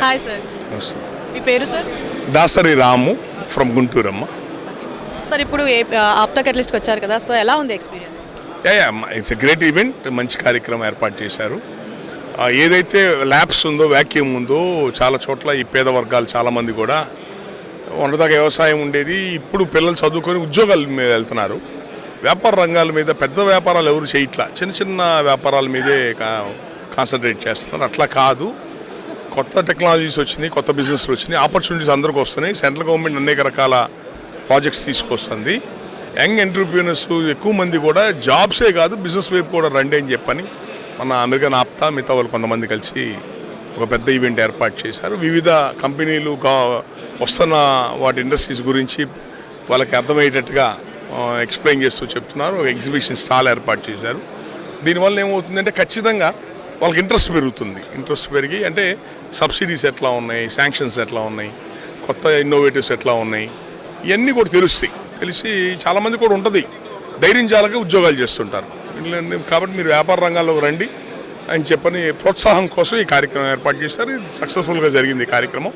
Hi sir మీ పేరు sir Dasari Ramu from గుంటూరమ్మ. సార్ ఇప్పుడు ఆప్తా కెటలిస్ట్కి వచ్చారు కదా సో ఎలా ఉంది experience yeah it's a great event మంచి కార్యక్రమం ఏర్పాటు చేశారు. ఏదైతే ల్యాబ్స్ ఉందో వ్యాక్యూమ్ ఉందో చాలా చోట్ల ఈ పేద వర్గాలు చాలామంది కూడా ఉన్నదాకా వ్యవసాయం ఉండేది. ఇప్పుడు పిల్లలు చదువుకొని ఉద్యోగాల మీద వెళ్తున్నారు. వ్యాపార రంగాల మీద పెద్ద వ్యాపారాలు ఎవరు చేయట్లా చిన్న చిన్న వ్యాపారాల మీదే కాన్సన్ట్రేట్ చేస్తున్నారు. అట్లా కాదు. కొత్త టెక్నాలజీస్ వచ్చినాయి కొత్త బిజినెస్లు వచ్చినాయి ఆపర్చునిటీస్ అందరికీ వస్తున్నాయి. సెంట్రల్ గవర్నమెంట్ అనేక రకాల ప్రాజెక్ట్స్ తీసుకొస్తుంది. యంగ్ ఎంటర్ప్రీనర్స్ ఎక్కువ మంది కూడా జాబ్సే కాదు బిజినెస్ వైపు కూడా రండి అని చెప్పని మన అమెరికన్ ఆప్తా మిగతా వాళ్ళు కొంతమంది కలిసి ఒక పెద్ద ఈవెంట్ ఏర్పాటు చేశారు. వివిధ కంపెనీలు వస్తున్న వాటి ఇండస్ట్రీస్ గురించి వాళ్ళకి అర్థమయ్యేటట్టుగా ఎక్స్ప్లెయిన్ చేస్తూ చెప్తున్నారు. ఒక ఎగ్జిబిషన్ స్టాల్ ఏర్పాటు చేశారు. దీనివల్ల ఏమవుతుందంటే ఖచ్చితంగా వాళ్ళకి ఇంట్రెస్ట్ పెరుగుతుంది. ఇంట్రెస్ట్ పెరిగి అంటే సబ్సిడీస్ ఎట్లా ఉన్నాయి శాంక్షన్స్ ఎట్లా ఉన్నాయి కొత్త ఇన్నోవేటివ్స్ ఎట్లా ఉన్నాయి ఇవన్నీ కూడా తెలుస్తాయి. తెలిసి చాలామంది కూడా ఉంటుంది. ధైర్యం చాలక ఉద్యోగాలు చేస్తుంటారు. కాబట్టి మీరు వ్యాపార రంగాల్లోకి రండి అని చెప్పని ప్రోత్సాహం కోసం ఈ కార్యక్రమం ఏర్పాటు చేశారు. ఇది సక్సెస్ఫుల్గా జరిగింది ఈ కార్యక్రమం.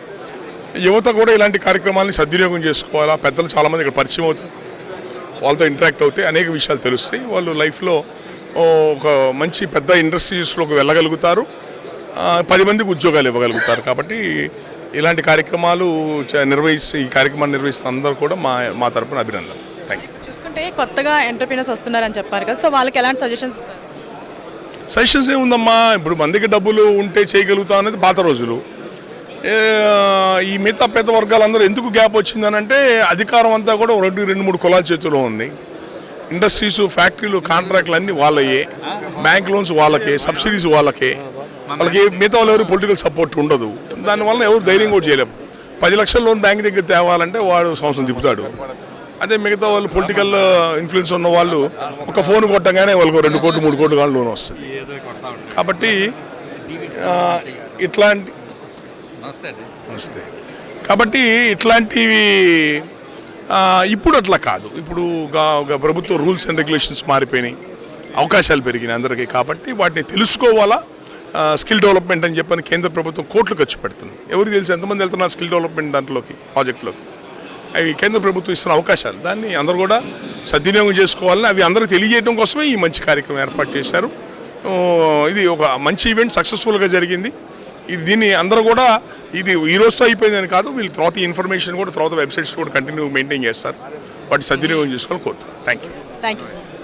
యువత కూడా ఇలాంటి కార్యక్రమాలని సద్వినియోగం చేసుకోవాలా? పెద్దలు చాలామంది ఇక్కడ పరిచయం అవుతారు. వాళ్ళతో ఇంటరాక్ట్ అవుతాయి అనేక విషయాలు తెలుస్తాయి. వాళ్ళు లైఫ్లో ఒక మంచి పెద్ద ఇండస్ట్రీస్లోకి వెళ్ళగలుగుతారు. పది మందికి ఉద్యోగాలు ఇవ్వగలుగుతారు కాబట్టి ఇలాంటి కార్యక్రమాలు చ- నిర్వహిస్తే ఈ కార్యక్రమాన్ని నిర్వహిస్తున్న అందరూ కూడా మా మా తరపున అభినందనలు. థ్యాంక్ యూ చూసుకుంటే కొత్తగా ఎంటర్ప్రీనర్స్ వస్తున్నారని చెప్పారు కదా సో వాళ్ళకి ఎలాంటి సజెషన్స్ ఇస్తారు? సజెషన్స్ ఏముందమ్మా? ఇప్పుడు మందికి డబ్బులు ఉంటే చేయగలుగుతాం అనేది పాత రోజులు. ఈ మిగతా పేద వర్గాలందరూ ఎందుకు గ్యాప్ వచ్చిందని అంటే అధికారం అంతా కూడా రెండు రెండు మూడు కులాల చేతిలో ఉంది. ఇండస్ట్రీస్ ఫ్యాక్టరీలు కాంట్రాక్ట్లు అన్నీ వాళ్ళయే. బ్యాంక్ లోన్స్ వాళ్ళకే సబ్సిడీస్ వాళ్ళకే. వాళ్ళకి మిగతా వాళ్ళు ఎవరు పొలిటికల్ సపోర్ట్ ఉండదు. దానివల్ల ఎవరు ధైర్యం కూడా చేయలేము పది లక్షల లోన్ బ్యాంక్ దగ్గర తేవాలంటే వాడు సంవత్సరం తిప్పుతాడు. అదే మిగతా వాళ్ళు పొలిటికల్ ఇన్ఫ్లుయెన్స్ ఉన్న వాళ్ళు ఒక ఫోన్ కొట్టగానే వాళ్ళకు రెండు కోట్లు మూడు కోట్లు కానీ లోన్ వస్తుంది. కాబట్టి ఇట్లాంటి నమస్తే. కాబట్టి ఇట్లాంటివి ఇప్పుడు అట్లా కాదు. ఇప్పుడు ప్రభుత్వ రూల్స్ అండ్ రెగ్యులేషన్స్ మారిపోయినాయి. అవకాశాలు పెరిగినాయి అందరికీ కాబట్టి వాటిని తెలుసుకోవాలా? స్కిల్ డెవలప్మెంట్ అని చెప్పని కేంద్ర ప్రభుత్వం కోట్లు ఖర్చు పెడుతుంది. ఎవరికి తెలిసి? ఎంతమంది వెళ్తున్నారు స్కిల్ డెవలప్మెంట్ దాంట్లోకి ప్రాజెక్టులోకి? అవి కేంద్ర ప్రభుత్వం ఇస్తున్న అవకాశాలు. దాన్ని అందరూ కూడా సద్వినియోగం చేసుకోవాలని అవి అందరికీ తెలియజేయడం కోసమే ఈ మంచి కార్యక్రమం ఏర్పాటు చేశారు. ఇది ఒక మంచి ఈవెంట్ సక్సెస్ఫుల్గా జరిగింది. ఇది దీన్ని అందరూ కూడా ఇది ఈ రోజుతో అయిపోయిందని కాదు వీళ్ళు తర్వాత ఇన్ఫర్మేషన్ కూడా తర్వాత వెబ్సైట్స్ కూడా కంటిన్యూ మెయింటైన్ చేస్తారు. వాటి సద్వినియోగం చేసుకోవాలని కోరుతున్నాను. Thank you thank you